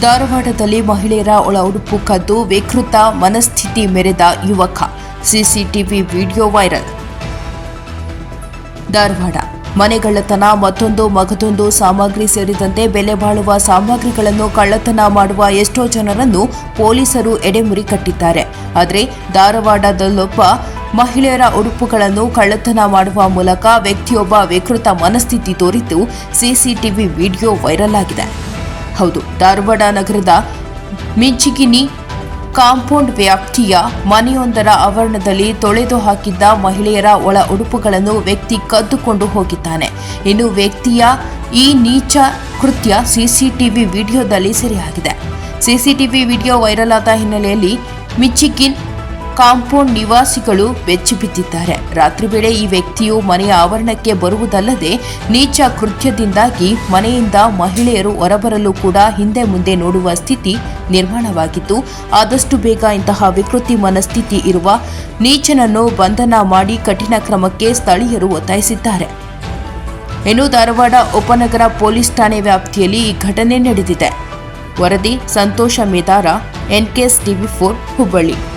ಧಾರವಾಡದಲ್ಲಿ ಮಹಿಳೆಯರ ಒಳ ಉಡುಪು ಕದ್ದು ವಿಕೃತ ಮನಸ್ಥಿತಿ ಮೆರೆದ ಯುವಕ. CCTV video viral. ಧಾರವಾಡ. ಮನೆಗಳ್ಳತನ, ಮತ್ತೊಂದು ಮಗದೊಂದು ಸಾಮಗ್ರಿ ಸೇರಿದಂತೆ ಬೆಲೆ ಬಾಳುವ ಸಾಮಗ್ರಿಗಳನ್ನು ಕಳ್ಳತನ ಮಾಡುವ ಎಷ್ಟೋ ಜನರನ್ನು ಪೊಲೀಸರು ಎಡೆಮುರಿ ಕಟ್ಟಿದ್ದಾರೆ. ಆದರೆ ಧಾರವಾಡದಲ್ಲೊಬ್ಬ ಮಹಿಳೆಯರ ಉಡುಪುಗಳನ್ನು ಕಳ್ಳತನ ಮಾಡುವ ಮೂಲಕ ವ್ಯಕ್ತಿಯೊಬ್ಬ ವಿಕೃತ ಮನಸ್ಥಿತಿ ತೋರಿದ್ದು ಸಿಸಿಟಿವಿ ವಿಡಿಯೋ ವೈರಲ್ ಆಗಿದೆ. ಹೌದು. ಧಾರವಾಡ ನಗರದ ಮಿಂಚಿಗಿನಿ ಕಾಂಪೌಂಡ್ ವ್ಯಾಪ್ತಿಯ ಮನೆಯೊಂದರ ಆವರಣದಲ್ಲಿ ತೊಳೆದು ಹಾಕಿದ್ದ ಮಹಿಳೆಯರ ಒಳ ಉಡುಪುಗಳನ್ನು ವ್ಯಕ್ತಿ ಕದ್ದುಕೊಂಡು ಹೋಗಿದ್ದಾನೆ. ಇನ್ನು ವ್ಯಕ್ತಿಯ ಈ ನೀಚ ಕೃತ್ಯ ಸಿಸಿಟಿವಿ ವಿಡಿಯೋದಲ್ಲಿ ಸೆರೆಯಾಗಿದೆ. ಸಿಸಿಟಿವಿ ವಿಡಿಯೋ ವೈರಲ್ ಆದ ಹಿನ್ನೆಲೆಯಲ್ಲಿ ಮಿಚಿಕಿನ್ ಕಾಂಪೌಂಡ್ ನಿವಾಸಿಗಳು ಬೆಚ್ಚಿಬಿದ್ದಿದ್ದಾರೆ ರಾತ್ರಿ ವೇಳೆ ಈ ವ್ಯಕ್ತಿಯು ಮನೆಯ ಆವರಣಕ್ಕೆ ಬರುವುದಲ್ಲದೆ ನೀಚ ಕೃತ್ಯದಿಂದಾಗಿ ಮನೆಯಿಂದ ಮಹಿಳೆಯರು ಹೊರಬರಲು ಕೂಡ ಹಿಂದೆ ಮುಂದೆ ನೋಡುವ ಸ್ಥಿತಿ ನಿರ್ಮಾಣವಾಗಿತ್ತು. ಆದಷ್ಟು ಬೇಗ ಇಂತಹ ವಿಕೃತಿ ಮನಸ್ಥಿತಿ ಇರುವ ನೀಚನನ್ನು ಬಂಧನ ಮಾಡಿ ಕಠಿಣ ಕ್ರಮಕ್ಕೆ ಸ್ಥಳೀಯರು ಒತ್ತಾಯಿಸಿದ್ದಾರೆ. ಇನ್ನು ಧಾರವಾಡ ಉಪನಗರ ಪೊಲೀಸ್ ಠಾಣೆ ವ್ಯಾಪ್ತಿಯಲ್ಲಿ ಈ ಘಟನೆ ನಡೆದಿದೆ. ವರದಿ, Santosh Medar NKS TV four, Hubballi.